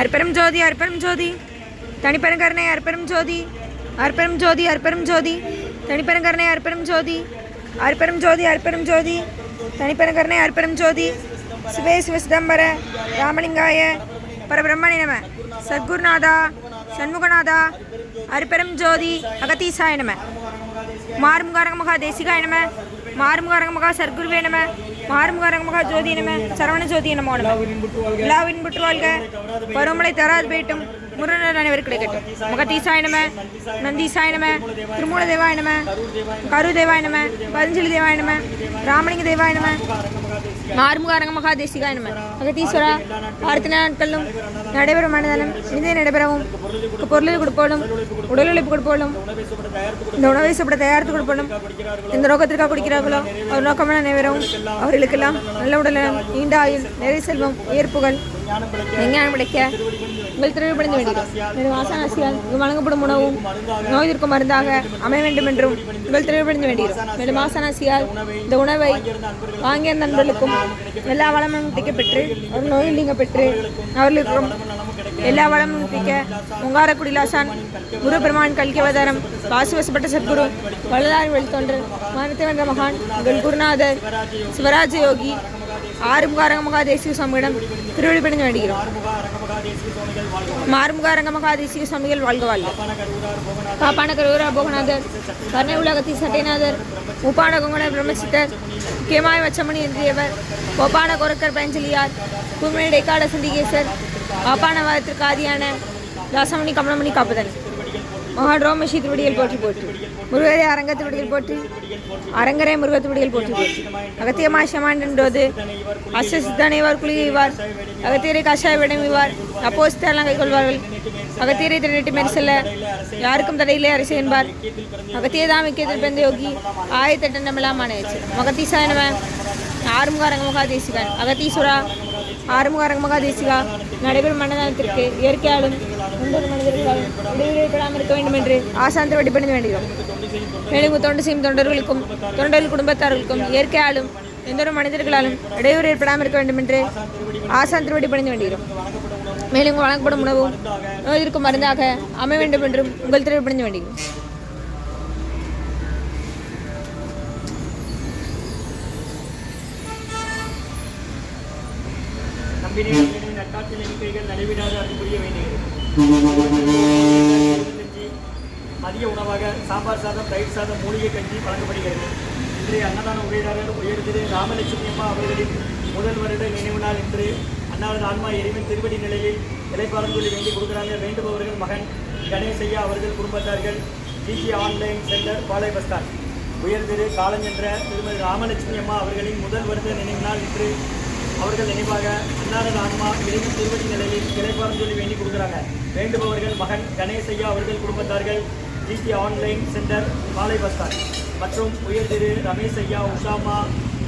அற்பெரும் ஜோதி அற்பெரும் ஜோதி. தனிப்பெருங்கருணை அற்பெரும் ஜோதி. அற்பெரும் ஜோதி அற்பெரும் ஜோதி. தனிப்பெருங்கருணை அற்பெரும் ஜோதி. அற்பெரும் ஜோதி அற்பெரும் ஜோதி. தனிப்பெருங்கருணை அற்பெரும் ஜோதி. சிவே சிவ சிதம்பர ராமலிங்காய பரபிரம்மணி நம. சத்குருநாதா சண்முகநாதா அற்பெரும் ஜோதி அகத்தீசாய நம. மாறுமுகாரங்க மகா தேசிகாய நம. மாறுமுகாரங்க மகா சர்க்குருவே நம. மாறுமுகாரங்க மகா ஜோதி நம சரவண ஜோதி நமோ நம விழாவின் புற்று வாழ்க பருவமழை தராது போயிட்டும். முருகன் அனைவருக்கு கிடைக்கட்டும் முகத்தீசாய நம நந்தீசாய நம திருமூல தேவாய நம கரு தேவாய நம பதஞ்சலி தேவாய நம ராமலிங்க தேவாய நம மாறுமுகாரங்க மகா நம. அகத்தீஸ்வரா வாரத்து நாட்களும் நடைபெறும் மனதனம் இனிதே நடைபெறவும். பொருளில் கொடுப்போலும் உடல் உழைப்பு கொடுப்போலும் இந்த உணவை சாப்பிட தயாரித்து கொடுப்போம் எந்த நோக்கத்திற்காக குடிக்கிறார்களோ அவர் நோக்கமான நிறைவேறவும் அவர்களுக்கெல்லாம் நல்ல உடலம் நீண்ட ஆயுள் நிறைய செல்வம் ஏற்புகள் விஞ்ஞானம் கிடைக்க உங்கள் திருவிழந்து வேண்டியது வாசனாசியால் வழங்கப்படும் உணவும் நோய் இருக்கும் மருந்தாக அமைய வேண்டும் என்றும் உங்கள் திருவிழந்து வேண்டியது மேலும் வாசனாசியால் இந்த உணவை வாங்கிய நண்பர்களுக்கும் எல்லா வளமும் திக்கப்பெற்று ஒரு நோயில் நீங்க பெற்று அவர்களுக்கும் எல்லா வளமும் பிக்க உங்காரக்குடிலாசான் குருபெருமான் கல்கி அவதாரம் வாசுவசப்பட்ட சத்குரு வள்ளலார் வெளித்தோன்று மரணத்தை மகான் உங்கள் குருநாதர் சிவராஜ யோகி ஆறுமுகாரங்க மகா தேசிய சுவாமியிடம் திருவள்ளிப்படைந்து வேண்டிக்கிறோம் மாறுமுகாரங்க அரங்கமகா தேசிய சுவாமிகள் வாழ்க வாழ்க காப்பான கருவரா போகநாதர் கர்ணை உலகத்தி சட்டைநாதர் உப்பான கொங்கண பிரம்மசித்தர் முக்கியமாய் வச்சமணி என்றியவர் கோப்பான கொரக்கர் பஞ்சலியார் குமிழ் இடைக்காட சிந்திகேசர் பாப்பான வாதத்திற்கு ஆதியான தாசமணி கமலமணி காப்பதன் மகாட்ரோமஷி திருவடிகள் போற்றி போற்றி. முருகரே அரங்கத்து திருவடிகள் போற்றி. அரங்கரே முருக திருவடிகள் போற்றி போற்றி. அகத்தியமாய் சமாண்டோது அசசித்தனைவார் குளிகைவார் அகத்தியரை கஷாய விடமிவார் அப்போஸ்தெல்லாம் கைக்கொள்வார்கள் அகத்தியரை திருநெட்டு மேறி செல்ல யாருக்கும் தடையிலே அரசு என்பார். அகத்தியதாம் முக்கியத்தில் பிறந்த யோகி ஆயத்தட்டன் நம்மளாம் ஆணையச்சு. மகத்தீசாயனவ ஆறுமுகாரங்க மகாதேசிகன். அகத்தீஸ்வரா ஆறுமுகாரங்க தேசிகா நடைபெறும் மன்னதானத்திற்கு இயற்கையாலும் ஒவ்வொரு மனிதர்கள் இடையூறுப்படாமல் இருக்க வேண்டும் என்று ஆசாந்த வழிபணிந்து வேண்டுகிறோம் மேலும் தொண்டு செய்யும் தொண்டர்களுக்கும் தொண்டர்கள் குடும்பத்தார்களுக்கும் இயற்கையாலும் எந்த ஒரு மனிதர்களாலும் இடையூறு ஏற்படாமல் இருக்க வேண்டும் என்று ஆசாந்த வழிபணிந்து வேண்டுகிறோம் மேலும் வழங்கப்படும் உணவும் நோயிற்கு மருந்தாக அமைய வேண்டும் என்றும் உங்கள் திருவிழந்து வேண்டுகிறோம் நம்பினை நம்பினை நட்டாற்றில் எண்ணிக்கைகள் நடைபெறாத அறிவுரிய வேண்டுகிறேன் மதிய உணவாக சாம்பார் சாதம் தயிர் சாதம் மூலிகை கஞ்சி வழங்கப்படுகிறது. இன்றைய அன்னதான உரையாளர் உயர் திரு ராமலட்சுமி அம்மா அவர்களின் முதல் வருட நினைவு நாள் என்று அன்னாரது ஆன்மா இறைவன் திருவடி நிலையில் இலைப்பாரஞ்சொல்லி வேண்டி கொடுக்குறாங்க. வேண்டுபவர்கள் மகன் கணேசையா அவர்கள் குடும்பத்தார்கள். ஜிஜி ஆன்லைன் சென்டர் பாலை பஸ்தார் உயர் திரு காலஞ்சென்ற திருமதி ராமலட்சுமி அம்மா அவர்களின் முதல் வருட நினைவு நாள் இன்று அவர்கள் நினைவாக அன்னாரது ஆன்மா இறைவன் திருவடி நிலையில் இலைப்பாரம் சொல்லி வேண்டி கொடுக்குறாங்க. வேண்டுபவர்கள் மகன் கணேசையா அவர்கள் குடும்பத்தார்கள் ஜிடி ஆன்லைன் சென்டர் மாலை பஸ்தார் மற்றும் உயர் திரு ரமேஷ் ஐயா உஷாமா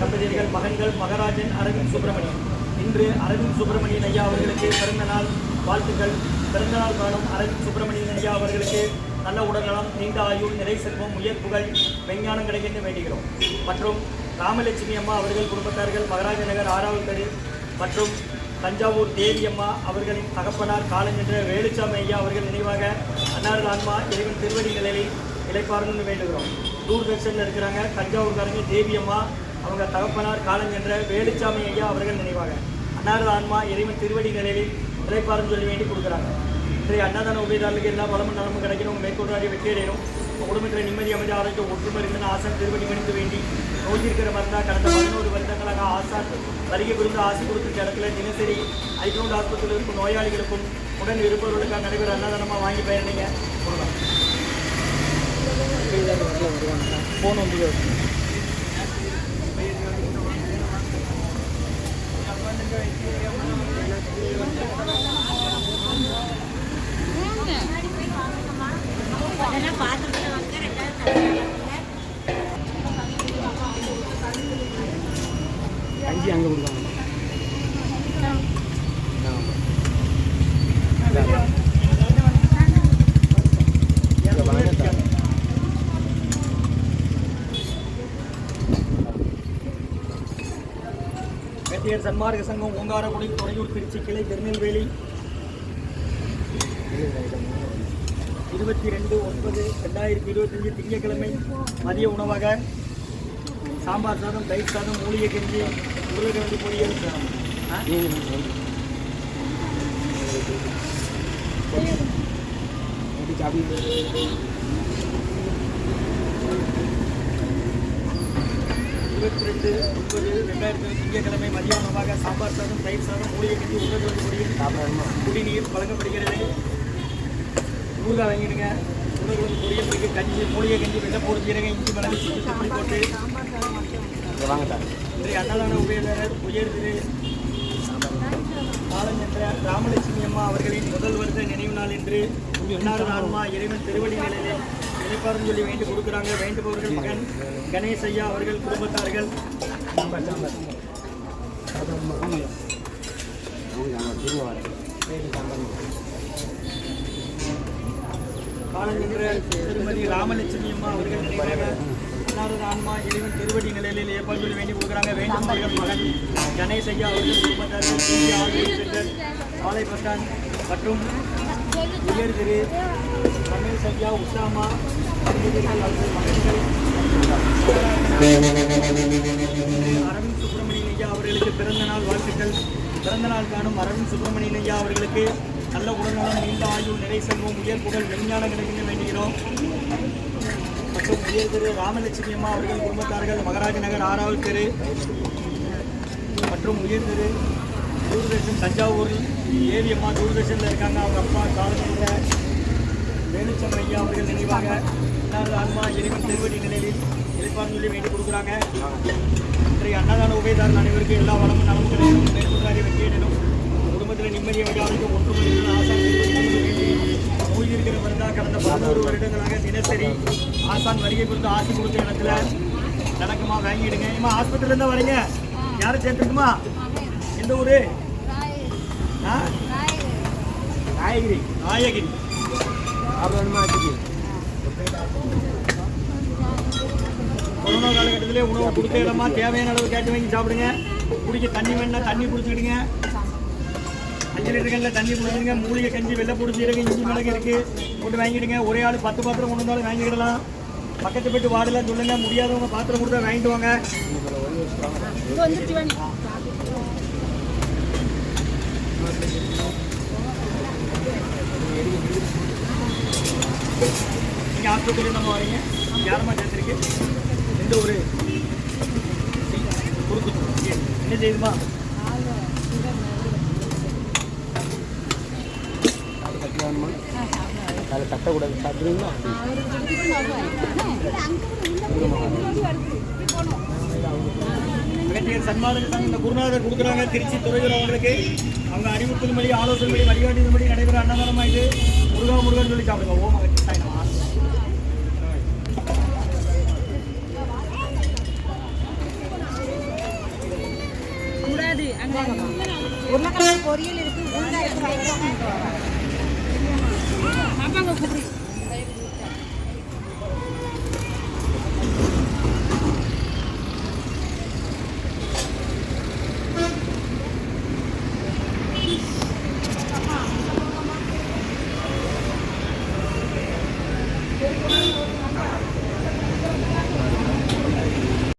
தம்பதியர்கள் மகன்கள் மகராஜன் அரவிந்த் சுப்பிரமணியன். இன்று அரவிந்த் சுப்பிரமணியன் ஐயா அவர்களுக்கு பிறந்த நாள் வாழ்த்துக்கள். பிறந்த நாள் காணும் அரவிந்த் சுப்பிரமணியன் ஐயா அவர்களுக்கு நல்ல உடல்நலம் நீண்ட ஆயுள் நிறை செல்வம் உயர் புகழ் விஞ்ஞானம் கிடைக்கின்ற வேண்டுகிறோம். மற்றும் ராமலட்சுமி அம்மா அவர்கள் குடும்பத்தார்கள் மகராஜ நகர் ஆறாவது தெரு மற்றும் தஞ்சாவூர் தேவி அம்மா அவர்களின் தகப்பனார் காலஞ்சென்ற வேலுச்சாமி ஐயா அவர்கள் நினைவாக அன்னாரது ஆன்மா இறைவன் திருவடி நிலையில் இலைப்பாருன்னு வேண்டுகிறோம். தூர்தர்ஷனில் இருக்கிறாங்க. தஞ்சாவூர்காரங்க தேவி அம்மா அவங்க தகப்பனார் காலஞ்சென்ற வேலுச்சாமி ஐயா அவர்கள் நினைவாக அன்னாரது ஆன்மா இறைவன் திருவடி நிலையில் இலைப்பாருன்னு சொல்லி வேண்டி கொடுக்குறாங்க. இன்றைய அன்னதான உபயதாரர்களுக்கு எல்லா பலமும் நலமும் கிடைக்கணும். மேற்கொண்டாடி வெற்றி அடையணும் குடும்பத்தில் நிம்மதி அமைதி ஆரோக்கியம் ஒற்றுமை இருந்தன. ஆசான் திருவடி மணிந்து வேண்டி நோய் இருக்கிற மருந்தா கடந்த பதினோரு வருடங்களாக ஆசான் வருகை விருந்து ஆசை கொடுத்துருக்க இடத்துல தினசரி ஐக்ரௌண்ட் ஆஸ்பத்திரியில் இருக்கும் நோயாளிகளுக்கும் உடன் இருப்பவர்களுக்காக நடைபெற அன்னதானமாக வாங்கி பயணிங்க கொடுக்கலாம் ஃபோன் வந்து அஞ்சு அங்கே கொடுக்காங்க வெற்றி அகத்தியர் சன்மார்க்க சங்கம் ஓங்காரக்குடி துறையூர் திருச்சி கிளை திருநெல்வேலி இருபத்தி ரெண்டு ஒன்பது ரெண்டாயிரத்தி இருபத்தஞ்சு திங்கட்கிழமை மதிய உணவாக சாம்பார் சாதம் தயிர் சாதம் மூலிகை கஞ்சி உருளைக்கிழங்கு பொரியல் ஆ? இருபத்தி ரெண்டு ஒன்பது ரெண்டாயிரத்தி திங்கட்கிழமை மதிய உணவாக சாம்பார் சாதம் தயிர் சாதம் மூலிகை கஞ்சி உருளைக்கிழங்கு பொரியல் குடிநீர் வழங்கப்படுகிறது. ஊறுகாய் வாங்கிடுங்க. உருளைக்கிழங்கு பொரியல் இருக்கு கஞ்சி மூலிகை கஞ்சி வெள்ளை போடு இஞ்சி மிளகு சுற்றி போட்டு இன்றைய அன்னதான உபயதாரர் உயர் திரு காலஞ்சந்திர ராமலட்சுமி அம்மா அவர்களின் முதல் வருட நினைவு நாள் என்று என்னாரது ஆன்மா இறைவன் திருவடி நிலையிலே நினைப்பாரும் சொல்லி வேண்டி கொடுக்குறாங்க. வேண்டுபவர்கள் மகன் கணேஷ் ஐயா அவர்கள் குடும்பத்தார்கள். திருமதி ராமலட்சுமி அம்மா அவர்கள் நினைவாக என்னாரது ஆன்மா இறைவன் திருவடி நிலையில் ஏற்பாடு சொல்லி வேண்டி கொடுக்குறாங்க. வேண்டுபவர்கள் மகன் கணேஷ் ஐயா அவர்கள் குடும்பத்தார்கள் ஆலை சாலை பட்டான் மற்றும் உயர் திரு ரமேஷ் ஐயா உஷாமா தம்பதியர்கள் அரவிந்த் சுப்பிரமணியன் ஐயா அவர்களுக்கு பிறந்த நாள் வாழ்த்துக்கள். பிறந்த நாள் காணும் அரவிந்த் சுப்பிரமணியன் ஐயா அவர்களுக்கு நல்ல உடல்நலம் நீண்ட ஆயுள் நிறை செல்வம் உயர் புகழ் விஞ்ஞான கிடைக்க வேண்டுகிறோம். மற்றும் உயர் திரு ராமலட்சுமி அம்மா அவர்கள் குடும்பத்தார்கள் மகாராஜ நகர் ஆறாவது தெரு. மற்றும் உயர் திரு தூர்தர்ஷன் தஞ்சாவூர் ஏவி அம்மா தூர்தர்ஷனில் இருக்காங்க. அவங்க அப்பா காலத்தில் வேலுச்சம் ஐயா அவர்கள் நினைவாக அம்மா ஆன்மா இறைவன் திருவடி நிலையில் இருப்பான்னு சொல்லி வேண்டி கொடுக்குறாங்க. இன்றைய அன்னதான உபயதாரர் அனைவருக்கும் எல்லா வளமும் நலமும் கிடைக்கும் மேற்கொண்டாரி வெற்றியிடணும் குடும்பத்தில் நிம்மதியை வழியாளுக்கு ஒற்றுமையில் ஆசான் இருக்கிறவர் தான் கடந்த பதினோரு வருடங்களாக தினசரி ஆசான் வருகை கொடுத்து ஆசி கொடுத்த இடத்துல தனக்குமா வாங்கிடுங்க ஏமா ஹாஸ்பிட்டல்லேருந்து வரீங்க. யாரும் சேர்த்துக்குமா எந்த ஊர்? ஆ? நாயகிரி நாயகிரி கொரோனா காலகட்டத்திலே உணவு கொடுத்த இடமா தேவையான அளவு கேட்டு வாங்கி சாப்பிடுங்க. குடிக்க தண்ணி வேணா தண்ணி குடிச்சுக்கிடுங்க. அஞ்சு லிட்டர்களில் தண்ணி குடிச்சிடுங்க மூலிகை கஞ்சி வெள்ளை பிடிச்சிருங்க இஞ்சி மிளகு இருக்கு. போட்டு வாங்கிடுங்க ஒரே ஆள் பத்து பாத்திரம் கொண்டு வந்தாலும் வாங்கிக்கிடலாம். பக்கத்து போயிட்டு வார்டில் சொல்லுங்க. முடியாதவங்க பாத்திரம் கொடுத்தா வாங்கிட்டு வாங்க. நீங்கள் நம்ம வரீங்க. யாரம்மா சேர்த்துருக்கு? எந்த ஒரு. குறுக்கு என்ன செய்யுதுமா? அதில் கட்டக்கூடாது சாப்பிடுவீங்களா அகத்தியர் சன்மாதன் சங்கம் இந்த குருநாதர் கொடுக்குறாங்க. திருச்சி துறையூர் அவங்களுக்கு. அவங்க அறிவுறுத்தல்படி ஆலோசனைப்படி வழிகாட்டுதல்படி நடைபெற அன்னதானமாக இது? முருகா முருகன் சொல்லி சாப்பிடுங்க. ஓம் அகத்தியாய் உருளைக்கிழங்கு பொரியல் இருக்குது ஊறுகாய் இருக்கு.